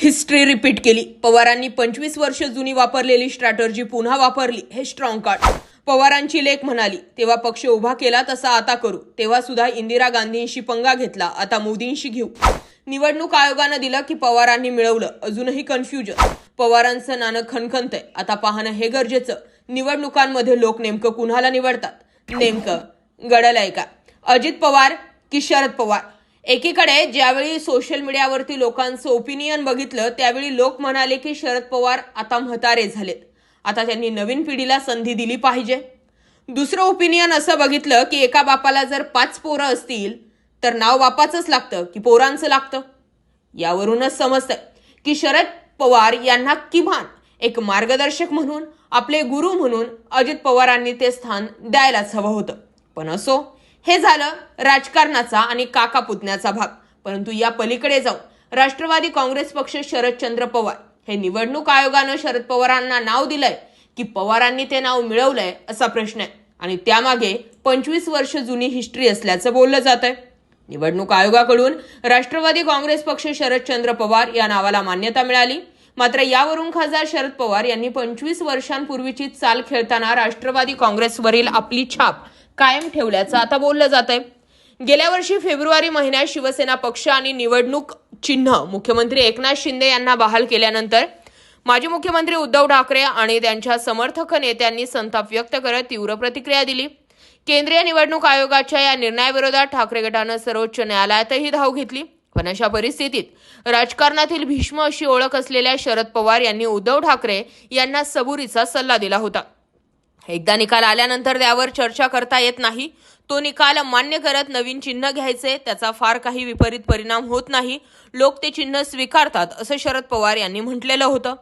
History repeat केली. पवारांनी पंचवीस वर्ष जुनी वापरलेली स्ट्रॅटर्जी पुन्हा वापरली. हे स्ट्रॉंग कार्ड पवारांची लेख म्हणाली तेव्हा पक्ष उभा केला तसा आता करू. तेव्हा सुद्धा इंदिरा गांधींशी पंगा घेतला. आता मोदींशी घेऊ. निवडणूक आयोगानं दिलं की पवारांनी मिळवलं. अजूनही कन्फ्युजन पवारांचं नाणं खणखणतंय. आता पाहणं हे गरजेचं. निवडणुकांमध्ये लोक नेमकं कुणाला निवडतात? नेमकं गडल आहे का अजित पवार की शरद पवार? एकीकडे ज्यावेळी सोशल मीडियावरती लोकांचं ओपिनियन बघितलं त्यावेळी लोक म्हणाले की शरद पवार आता म्हातारे झालेत. आता त्यांनी नवीन पिढीला संधी दिली पाहिजे. दुसरं ओपिनियन असं बघितलं की एका बापाला जर पाच पोरं असतील तर नाव बापाचंच लागतं की पोरांचं लागतं. यावरूनच समजतंय की शरद पवार यांना किमान एक मार्गदर्शक म्हणून आपले गुरु म्हणून अजित पवारांनी ते स्थान द्यायलाच हवं होतं. पण असो हे झालं राजकारणाचा आणि काका पुतण्याचा भाग. परंतु या पलीकडे जाऊन राष्ट्रवादी काँग्रेस पक्ष शरदचंद्र पवार हे निवडणूक आयोगानं शरद पवारांना नाव दिलंय की पवारांनी ते नाव मिळवलंय असा प्रश्न आहे. आणि त्यामागे पंचवीस वर्ष जुनी हिस्ट्री असल्याचं बोललं जात आहे निवडणूक आयोगाकडून राष्ट्रवादी काँग्रेस पक्ष शरदचंद्र पवार या नावाला मान्यता मिळाली. मात्र यावरून खासदार शरद पवार यांनी पंचवीस वर्षांपूर्वीची चाल खेळताना राष्ट्रवादी काँग्रेसवरील आपली छाप कायम ठेवल्याचं आता बोललं जात आहे गेल्या वर्षी फेब्रुवारी महिन्यात शिवसेना पक्ष आणि निवडणूक चिन्ह मुख्यमंत्री एकनाथ शिंदे यांना बहाल केल्यानंतर माजी मुख्यमंत्री उद्धव ठाकरे आणि त्यांच्या समर्थक नेत्यांनी संताप व्यक्त करत तीव्र प्रतिक्रिया दिली. केंद्रीय निवडणूक आयोगाच्या या निर्णयाविरोधात ठाकरे गटानं सर्वोच्च न्यायालयातही धाव घेतली. पण अशा परिस्थितीत राजकारणातील भीष्म अशी ओळख असलेल्या शरद पवार यांनी उद्धव ठाकरे यांना सबुरीचा सल्ला दिला होता. एकदा निकाल आल्यानंतर त्यावर चर्चा करता येत नाही. तो निकाल मान्य करत नवीन चिन्ह घ्यायचे त्याचा फार काही विपरीत परिणाम होत नाही. लोक ते चिन्ह स्वीकारतात असं शरद पवार यांनी म्हटलेलं होतं.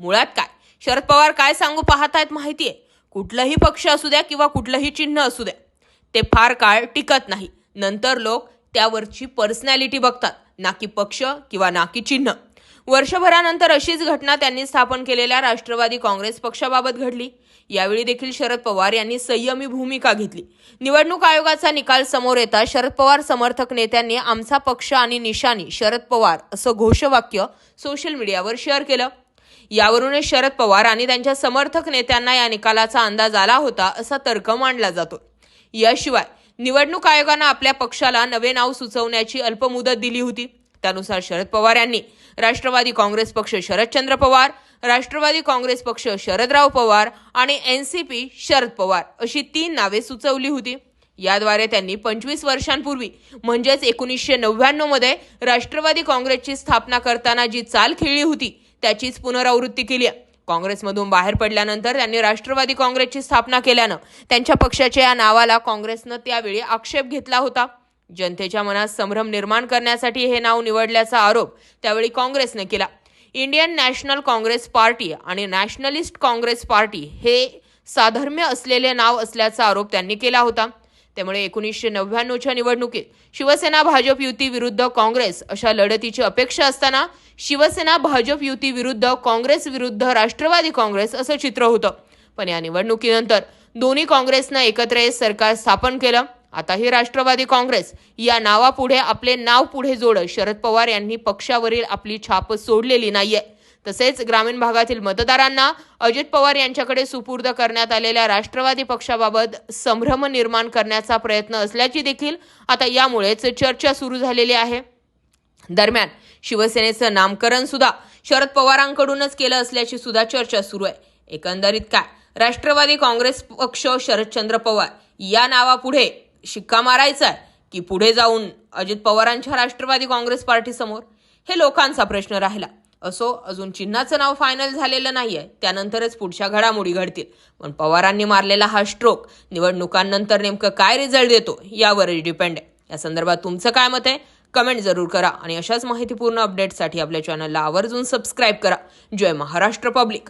मुळात काय? शरद पवार काय सांगू पाहतायत आहे कुठलाही पक्ष असू द्या किंवा कुठलंही चिन्ह असू द्या ते फार काळ टिकत नाही. नंतर लोक त्यावरची पर्सनॅलिटी बघतात ना की पक्ष किंवा ना की चिन्ह. वर्षभरानंतर अशीच घटना त्यांनी स्थापन केलेल्या राष्ट्रवादी काँग्रेस पक्षाबाबत घडली. यावेळी देखील शरद पवार यांनी संयमी भूमिका घेतली. निवडणूक आयोगाचा निकाल समोर येता शरद पवार समर्थक नेत्यांनी आमचा पक्ष आणि निशाणी शरद पवार असं घोषवाक्य सोशल मीडियावर शेअर केलं. यावरूनच शरद पवार आणि त्यांच्या समर्थक नेत्यांना या निकालाचा अंदाज आला होता असा तर्क मांडला जातो. याशिवाय निवडणूक आयोगानं आपल्या पक्षाला नवे नाव सुचवण्याची अल्पमुदत दिली होती. त्यानुसार शरद पवार यांनी राष्ट्रवादी काँग्रेस पक्ष शरदचंद्र पवार राष्ट्रवादी काँग्रेस पक्ष शरदराव पवार आणि N C P Sharad Pawar अशी तीन नावे सुचवली होती. याद्वारे त्यांनी पंचवीस वर्षांपूर्वी म्हणजेच एकोणीसशे नव्याण्णवमध्ये राष्ट्रवादी काँग्रेसची स्थापना करताना जी चाल खेळली होती त्याचीच पुनरावृत्ती केली आहे. काँग्रेसमधून बाहेर पडल्यानंतर त्यांनी राष्ट्रवादी काँग्रेसची स्थापना केल्यानं त्यांच्या पक्षाच्या या नावाला काँग्रेसनं त्यावेळी आक्षेप घेतला होता. जनतेच्या मनात संभ्रम निर्माण करण्यासाठी हे नाव निवडल्याचा आरोप त्यावेळी काँग्रेसने केला. इंडियन नॅशनल काँग्रेस पार्टी आणि नॅशनलिस्ट काँग्रेस पार्टी हे साधर्म्य असलेले नाव असल्याचा आरोप त्यांनी केला होता. त्यामुळे एकोणीसशे नव्याण्णवच्या निवडणुकीत शिवसेना भाजप युती विरुद्ध काँग्रेस अशा लढतीची अपेक्षा असताना शिवसेना भाजप युती विरुद्ध काँग्रेस विरुद्ध राष्ट्रवादी काँग्रेस असं चित्र होतं. पण या निवडणुकीनंतर दोन्ही काँग्रेसनं एकत्र सरकार स्थापन केलं. आता ही राष्ट्रवादी काँग्रेस या नावापुढे आपले नाव पुढे जोडत शरद पवार यांनी पक्षावरील आपली छाप सोडलेली नाहीये. तसेच ग्रामीण भागातील मतदारांना अजित पवार यांच्याकडे सुपूर्द करण्यात आलेल्या राष्ट्रवादी पक्षाबाबत संभ्रम निर्माण करण्याचा प्रयत्न असल्याची देखील आता यामुळेच चर्चा सुरू झालेली आहे. दरम्यान शिवसेनेचं नामकरण सुद्धा शरद पवारांकडूनच केलं असल्याची सुद्धा चर्चा सुरू आहे. एकंदरीत काय? राष्ट्रवादी काँग्रेस पक्ष शरदचंद्र पवार या नावापुढे शिक्का मारायचा आहे की पुढे जाऊन अजित पवारांच्या राष्ट्रवादी काँग्रेस पार्टीसमोर? हे लोकांचा प्रश्न राहिला. असो अजून चिन्हाचं नाव फायनल झालेलं नाही आहे त्यानंतरच पुढच्या घडामोडी घडतील. पण पवारांनी मारलेला हा स्ट्रोक निवडणुकांनंतर नेमकं काय रिझल्ट देतो यावरच डिपेंड आहे. या संदर्भात तुमचं काय मत आहे? कमेंट जरूर करा आणि अशाच माहितीपूर्ण अपडेटसाठी आपल्या चॅनलला आवर्जून सबस्क्राईब करा. जय महाराष्ट्र पब्लिक